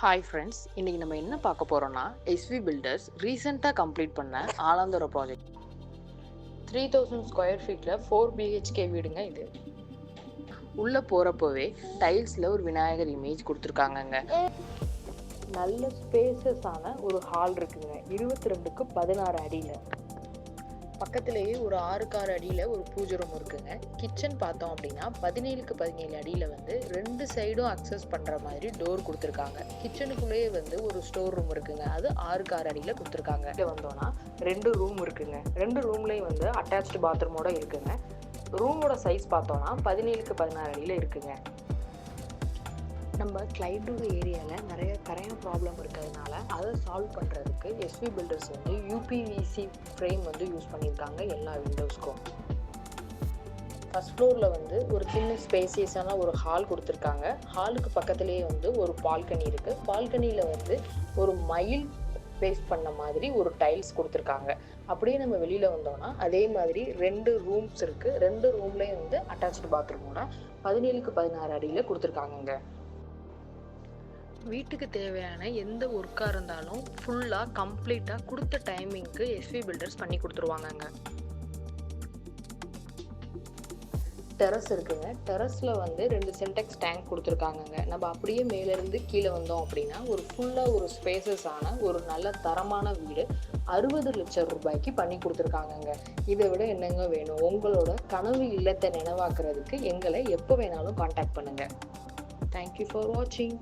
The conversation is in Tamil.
ஹாய் ஃப்ரெண்ட்ஸ் இன்றைக்கி நம்ம என்ன பார்க்க போகிறோம்னா எஸ்வி பில்டர்ஸ் ரீசெண்டாக கம்ப்ளீட் பண்ண ஆலாந்தோர ப்ராஜெக்ட் த்ரீ தௌசண்ட் ஸ்கொயர் ஃபீட்டில் ஃபோர் பிஹெச்கே வீடுங்க இது. உள்ளே போகிறப்போவே டைல்ஸில் ஒரு விநாயகர் இமேஜ் கொடுத்துருக்காங்கங்க. நல்ல ஸ்பேசஸான ஒரு ஹால் இருக்குங்க. இருபத்தி ரெண்டுக்கு பதினாறு அடியில். பக்கத்துலேயே ஒரு ஆறுக்கு ஆறு அடியில் ஒரு பூஜை ரூம் இருக்குங்க. கிச்சன் பார்த்தோம் அப்படின்னா பதினேழுக்கு பதினேழு அடியில் வந்து ரெண்டு சைடும் அக்சஸ் பண்ணுற மாதிரி டோர் கொடுத்துருக்காங்க. கிச்சனுக்குள்ளேயே வந்து ஒரு ஸ்டோர் ரூம் இருக்குங்க. அது ஆறுக்கு ஆறு அடியில் கொடுத்துருக்காங்க. இங்கே வந்தோன்னா ரெண்டு ரூம் இருக்குங்க. ரெண்டு ரூம்லேயும் வந்து அட்டாச்டு பாத்ரூமோட இருக்குங்க. ரூமோட சைஸ் பார்த்தோன்னா பதினேழுக்கு பதினாறு அடியில் இருக்குங்க. நம்ம கிளைண்டோட ஏரியாவில் நிறைய கரையான் ப்ராப்ளம் இருக்கிறதுனால அதை சால்வ் பண்ணுறதுக்கு எஸ்வி பில்டர்ஸ் வந்து யூபிவிசி ஃப்ரேம் வந்து யூஸ் பண்ணியிருக்காங்க எல்லா விண்டோஸ்க்கும் ஃபஸ்ட் ஃப்ளோரில் வந்து ஒரு சின்ன ஸ்பேசியஸான ஒரு ஹால் கொடுத்துருக்காங்க. ஹாலுக்கு பக்கத்துலேயே வந்து ஒரு பால்கனி இருக்குது பால்கனியில் வந்து ஒரு மயில் பேஸ்ட் பண்ண மாதிரி ஒரு டைல்ஸ் கொடுத்துருக்காங்க. அப்படியே நம்ம வெளியில் வந்தோம்னா அதே மாதிரி ரெண்டு ரூம்ஸ் இருக்குது ரெண்டு ரூம்லேயும் வந்து அட்டாச்சு பாத்ரூமோட பதினேழுக்கு பதினாறு அடியில் கொடுத்துருக்காங்கங்க. வீட்டுக்கு தேவையான எந்த ஒர்க்காக இருந்தாலும் ஃபுல்லாக கம்ப்ளீட்டாக கொடுத்த டைமிங்க்கு எஸ்வி பில்டர்ஸ் பண்ணி கொடுத்துருவாங்கங்க. டெரஸ் இருக்குங்க. டெரஸில் வந்து ரெண்டு சென்டெக்ஸ் டேங்க் கொடுத்துருக்காங்கங்க. நம்ம அப்படியே மேலேருந்து கீழே வந்தோம் அப்படின்னா ஒரு ஃபுல்லாக ஒரு ஸ்பேசஸான ஒரு நல்ல தரமான வீடு அறுபது லட்சம் ரூபாய்க்கு பண்ணி கொடுத்துருக்காங்கங்க. இதை விட என்னங்க வேணும்? உங்களோட கனவு இல்லத்தை நினைவாக்குறதுக்கு எங்களை எப்போ வேணாலும் காண்டாக்ட் பண்ணுங்கள் தேங்க்யூ ஃபார் வாட்சிங்